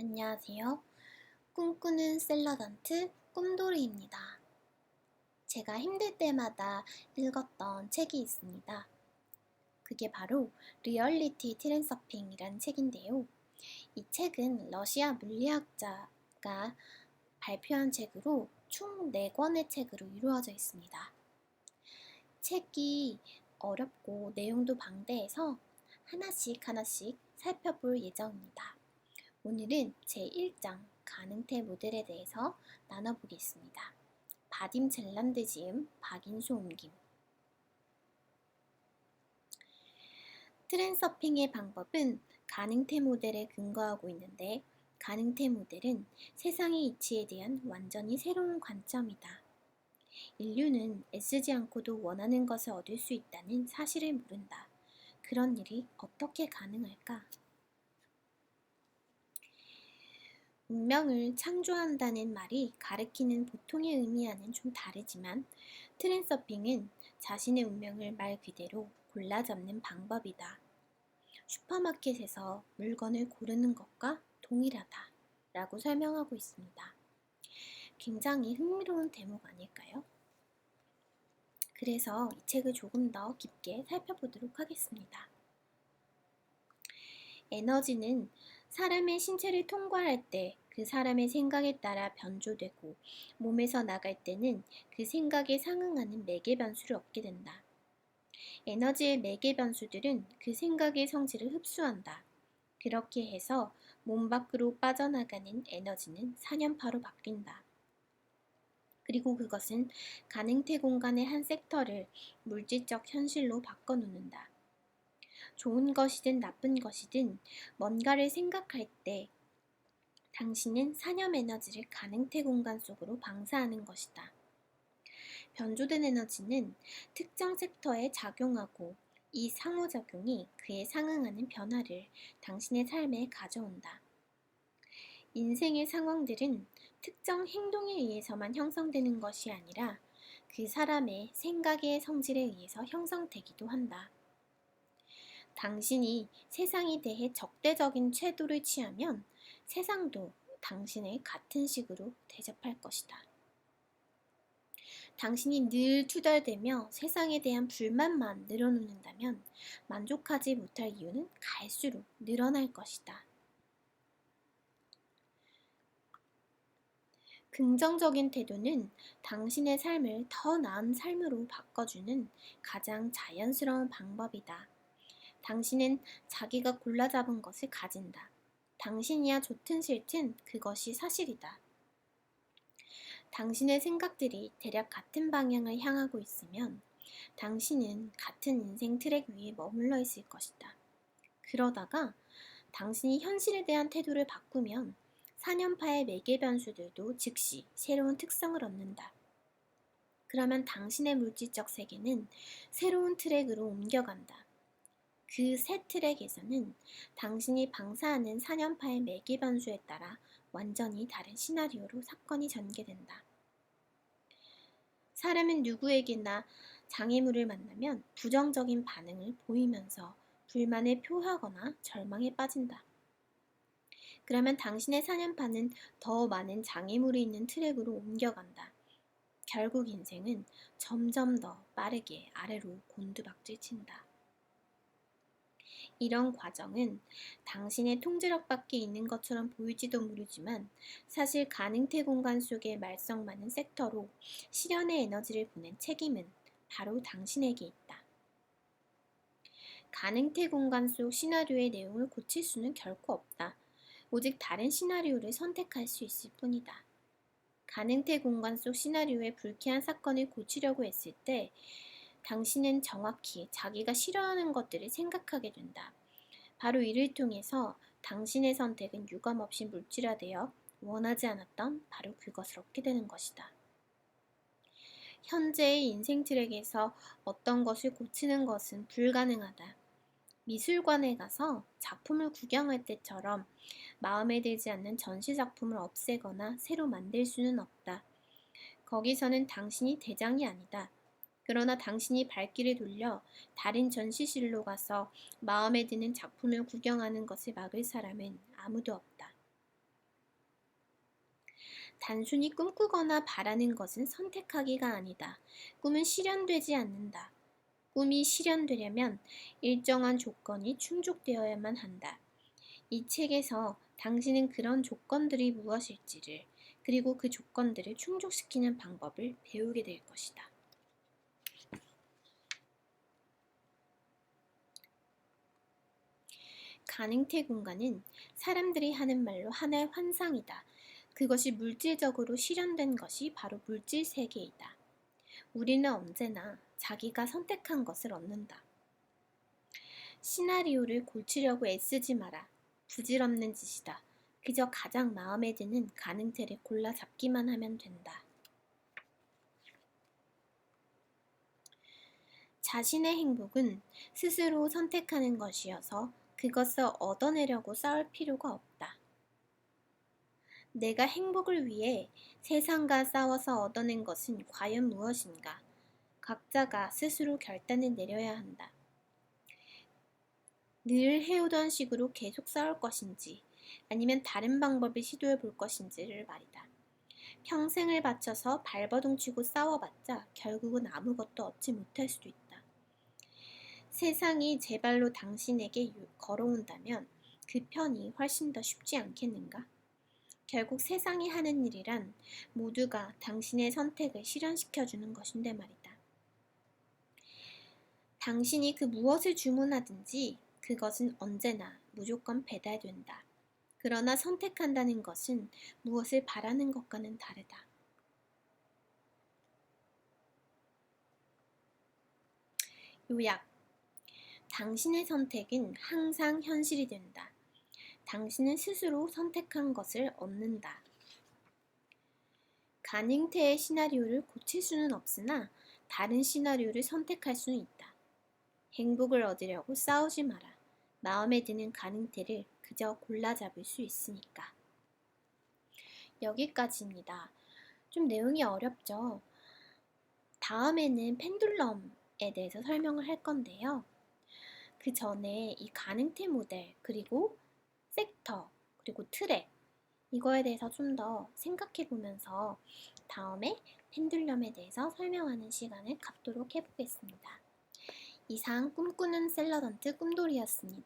안녕하세요. 꿈꾸는 샐러던트 꿈돌이입니다. 제가 힘들 때마다 읽었던 책이 있습니다. 그게 바로 리얼리티 트랜서핑이란 책인데요. 이 책은 러시아 물리학자가 발표한 책으로 총 4권의 책으로 이루어져 있습니다. 책이 어렵고 내용도 방대해서 하나씩 하나씩 살펴볼 예정입니다. 오늘은 제1장 가능태 모델에 대해서 나눠보겠습니다. 바딤 젤란드 지음 박인수 옮김 트랜서핑의 방법은 가능태 모델에 근거하고 있는데 가능태 모델은 세상의 이치에 대한 완전히 새로운 관점이다. 인류는 애쓰지 않고도 원하는 것을 얻을 수 있다는 사실을 모른다. 그런 일이 어떻게 가능할까? 운명을 창조한다는 말이 가리키는 보통의 의미와는 좀 다르지만 트랜서핑은 자신의 운명을 말 그대로 골라 잡는 방법이다. 슈퍼마켓에서 물건을 고르는 것과 동일하다. 라고 설명하고 있습니다. 굉장히 흥미로운 대목 아닐까요? 그래서 이 책을 조금 더 깊게 살펴보도록 하겠습니다. 에너지는 사람의 신체를 통과할 때 그 사람의 생각에 따라 변조되고 몸에서 나갈 때는 그 생각에 상응하는 매개 변수를 얻게 된다. 에너지의 매개 변수들은 그 생각의 성질을 흡수한다. 그렇게 해서 몸 밖으로 빠져나가는 에너지는 사년파로 바뀐다. 그리고 그것은 가능태 공간의 한 섹터를 물질적 현실로 바꿔놓는다. 좋은 것이든 나쁜 것이든 뭔가를 생각할 때 당신은 사념 에너지를 가능태 공간 속으로 방사하는 것이다. 변조된 에너지는 특정 섹터에 작용하고 이 상호작용이 그에 상응하는 변화를 당신의 삶에 가져온다. 인생의 상황들은 특정 행동에 의해서만 형성되는 것이 아니라 그 사람의 생각의 성질에 의해서 형성되기도 한다. 당신이 세상에 대해 적대적인 태도를 취하면 세상도 당신을 같은 식으로 대접할 것이다. 당신이 늘 투덜대며 세상에 대한 불만만 늘어놓는다면 만족하지 못할 이유는 갈수록 늘어날 것이다. 긍정적인 태도는 당신의 삶을 더 나은 삶으로 바꿔주는 가장 자연스러운 방법이다. 당신은 자기가 골라 잡은 것을 가진다. 당신이야 좋든 싫든 그것이 사실이다. 당신의 생각들이 대략 같은 방향을 향하고 있으면 당신은 같은 인생 트랙 위에 머물러 있을 것이다. 그러다가 당신이 현실에 대한 태도를 바꾸면 4년파의 매개 변수들도 즉시 새로운 특성을 얻는다. 그러면 당신의 물질적 세계는 새로운 트랙으로 옮겨간다. 그 새 트랙에서는 당신이 방사하는 4년파의 매개 변수에 따라 완전히 다른 시나리오로 사건이 전개된다. 사람은 누구에게나 장애물을 만나면 부정적인 반응을 보이면서 불만을 표하거나 절망에 빠진다. 그러면 당신의 4년파는 더 많은 장애물이 있는 트랙으로 옮겨간다. 결국 인생은 점점 더 빠르게 아래로 곤두박질 친다. 이런 과정은 당신의 통제력 밖에 있는 것처럼 보일지도 모르지만 사실 가능태 공간 속의 말썽 많은 섹터로 실현의 에너지를 보낸 책임은 바로 당신에게 있다. 가능태 공간 속 시나리오의 내용을 고칠 수는 결코 없다. 오직 다른 시나리오를 선택할 수 있을 뿐이다. 가능태 공간 속 시나리오의 불쾌한 사건을 고치려고 했을 때 당신은 정확히 자기가 싫어하는 것들을 생각하게 된다. 바로 이를 통해서 당신의 선택은 유감없이 물질화되어 원하지 않았던 바로 그것을 얻게 되는 것이다. 현재의 인생 트랙에서 어떤 것을 고치는 것은 불가능하다. 미술관에 가서 작품을 구경할 때처럼 마음에 들지 않는 전시 작품을 없애거나 새로 만들 수는 없다. 거기서는 당신이 대장이 아니다. 그러나 당신이 발길을 돌려 다른 전시실로 가서 마음에 드는 작품을 구경하는 것을 막을 사람은 아무도 없다. 단순히 꿈꾸거나 바라는 것은 선택하기가 아니다. 꿈은 실현되지 않는다. 꿈이 실현되려면 일정한 조건이 충족되어야만 한다. 이 책에서 당신은 그런 조건들이 무엇일지를 그리고 그 조건들을 충족시키는 방법을 배우게 될 것이다. 가능태 공간은 사람들이 하는 말로 하나의 환상이다. 그것이 물질적으로 실현된 것이 바로 물질 세계이다. 우리는 언제나 자기가 선택한 것을 얻는다. 시나리오를 고치려고 애쓰지 마라. 부질없는 짓이다. 그저 가장 마음에 드는 가능태를 골라 잡기만 하면 된다. 자신의 행복은 스스로 선택하는 것이어서 그것을 얻어내려고 싸울 필요가 없다. 내가 행복을 위해 세상과 싸워서 얻어낸 것은 과연 무엇인가? 각자가 스스로 결단을 내려야 한다. 늘 해오던 식으로 계속 싸울 것인지 아니면 다른 방법을 시도해 볼 것인지를 말이다. 평생을 바쳐서 발버둥 치고 싸워봤자 결국은 아무것도 얻지 못할 수도 있다. 세상이 제 발로 당신에게 걸어온다면 그 편이 훨씬 더 쉽지 않겠는가? 결국 세상이 하는 일이란 모두가 당신의 선택을 실현시켜 주는 것인데 말이다. 당신이 그 무엇을 주문하든지 그것은 언제나 무조건 배달된다. 그러나 선택한다는 것은 무엇을 바라는 것과는 다르다. 요약. 당신의 선택은 항상 현실이 된다. 당신은 스스로 선택한 것을 얻는다. 가능태의 시나리오를 고칠 수는 없으나 다른 시나리오를 선택할 수는 있다. 행복을 얻으려고 싸우지 마라. 마음에 드는 가능태를 그저 골라 잡을 수 있으니까. 여기까지입니다. 좀 내용이 어렵죠? 다음에는 펜듈럼에 대해서 설명을 할 건데요. 그 전에 이 가능태 모델, 그리고 섹터, 그리고 트랙, 이거에 대해서 좀 더 생각해 보면서 다음에 펜듈럼에 대해서 설명하는 시간을 갖도록 해보겠습니다. 이상 꿈꾸는 샐러던트 꿈돌이였습니다.